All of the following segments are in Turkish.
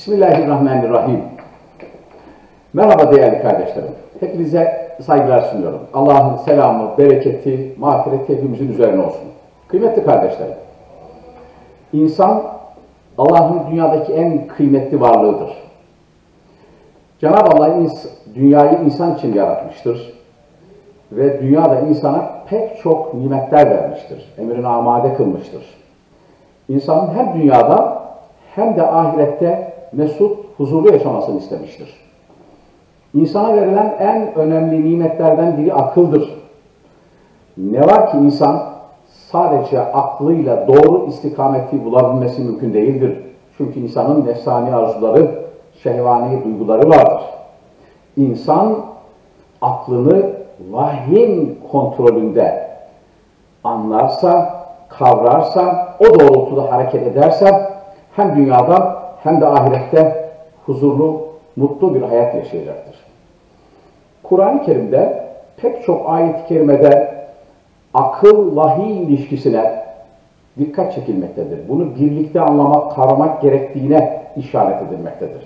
Bismillahirrahmanirrahim. Merhaba değerli kardeşlerim. Hepinize saygılar sunuyorum. Allah'ın selamı, bereketi, mağfireti hepimizin üzerine olsun. Kıymetli kardeşlerim, insan Allah'ın dünyadaki en kıymetli varlığıdır. Cenab-ı Allah dünyayı insan için yaratmıştır ve dünyada insana pek çok nimetler vermiştir. Emrine amade kılmıştır. İnsanın hem dünyada hem de ahirette mesut, huzurlu yaşamasını istemiştir. İnsana verilen en önemli nimetlerden biri akıldır. Ne var ki insan sadece aklıyla doğru istikameti bulabilmesi mümkün değildir. Çünkü insanın nefsani arzuları, şehvani duyguları vardır. İnsan aklını vahyin kontrolünde anlarsa, kavrarsa, o doğrultuda hareket ederse hem dünyada hem de ahirette huzurlu, mutlu bir hayat yaşayacaktır. Kur'an-ı Kerim'de pek çok ayet-i kerimede akıl-vahiy ilişkisine dikkat çekilmektedir. Bunu birlikte anlamak, kavramak gerektiğine işaret edilmektedir.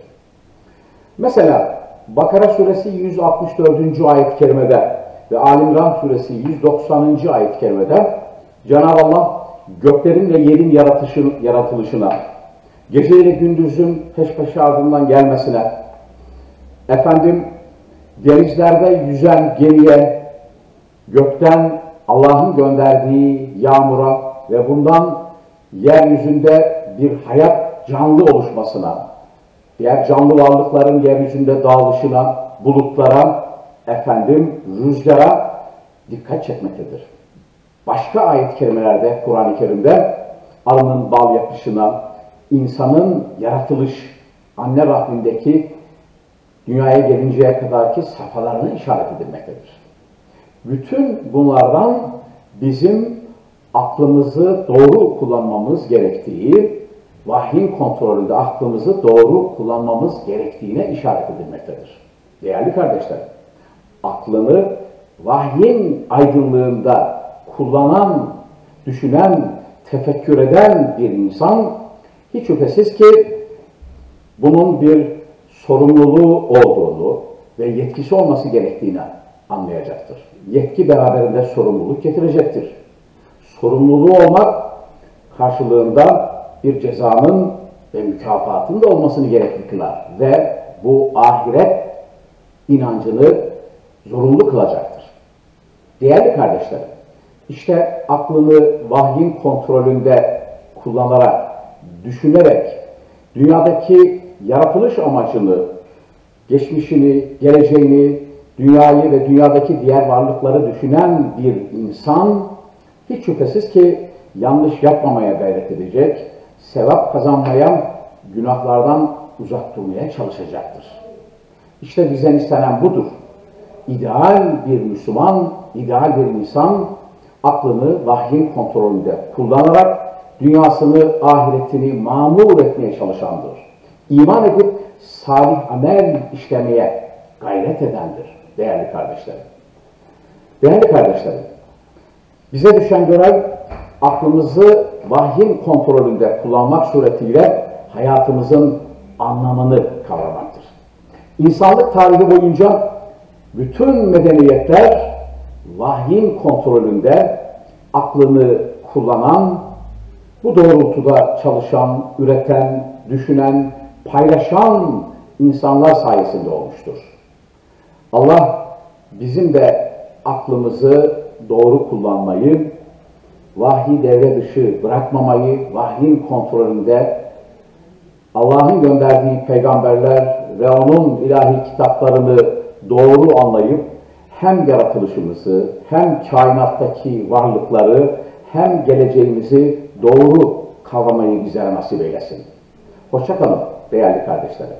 Mesela Bakara suresi 164. ayet-i kerimede ve Ali İmran suresi 190. ayet-i kerimede Cenab-ı Allah göklerin ve yerin yaratışın, yaratılışına, gece ile gündüzün peş peşe ardından gelmesine, efendim denizlerde yüzen gemiye, gökten Allah'ın gönderdiği yağmura ve bundan yeryüzünde bir hayat canlı oluşmasına, diğer canlı varlıkların yeryüzünde dağılışına, bulutlara, efendim rüzgara dikkat çekmektedir. Başka ayet-i kerimelerde, Kur'an-ı Kerim'de arının bal yapışına, insanın yaratılış, anne rahmindeki dünyaya gelinceye kadarki safhalarına işaret edilmektedir. Bütün bunlardan bizim aklımızı doğru kullanmamız gerektiği, vahyin kontrolünde aklımızı doğru kullanmamız gerektiğine işaret edilmektedir. Değerli kardeşlerim, aklını vahyin aydınlığında kullanan, düşünen, tefekkür eden bir insan hiç şüphesiz ki bunun bir sorumluluğu olduğunu ve yetkisi olması gerektiğini anlayacaktır. Yetki beraberinde sorumluluk getirecektir. Sorumluluğu olmak karşılığında bir cezanın ve mükafatın da olmasını gerekli kılar ve bu ahiret inancını zorunlu kılacaktır. Değerli kardeşlerim, işte aklını vahyin kontrolünde kullanarak, düşünerek, dünyadaki yaratılış amacını, geçmişini, geleceğini, dünyayı ve dünyadaki diğer varlıkları düşünen bir insan hiç şüphesiz ki yanlış yapmamaya gayret edecek, sevap kazanmaya, günahlardan uzak durmaya çalışacaktır. İşte bizden istenen budur. İdeal bir Müslüman, ideal bir insan aklını vahyin kontrolünde kullanarak dünyasını, ahiretini mamur etmeye çalışandır. İman edip salih amel işlemeye gayret edendir değerli kardeşlerim. Değerli kardeşlerim, bize düşen görev aklımızı vahyin kontrolünde kullanmak suretiyle hayatımızın anlamını kavramaktır. İnsanlık tarihi boyunca bütün medeniyetler vahyin kontrolünde aklını kullanan, bu doğrultuda çalışan, üreten, düşünen, paylaşan insanlar sayesinde olmuştur. Allah bizim de aklımızı doğru kullanmayı, vahyi devre dışı bırakmamayı, vahyin kontrolünde Allah'ın gönderdiği peygamberler ve onun ilahi kitaplarını doğru anlayıp hem yaratılışımızı, hem kainattaki varlıkları, hem geleceğimizi doğru kavramayı bize nasip eylesin. Hoşçakalın değerli kardeşlerim.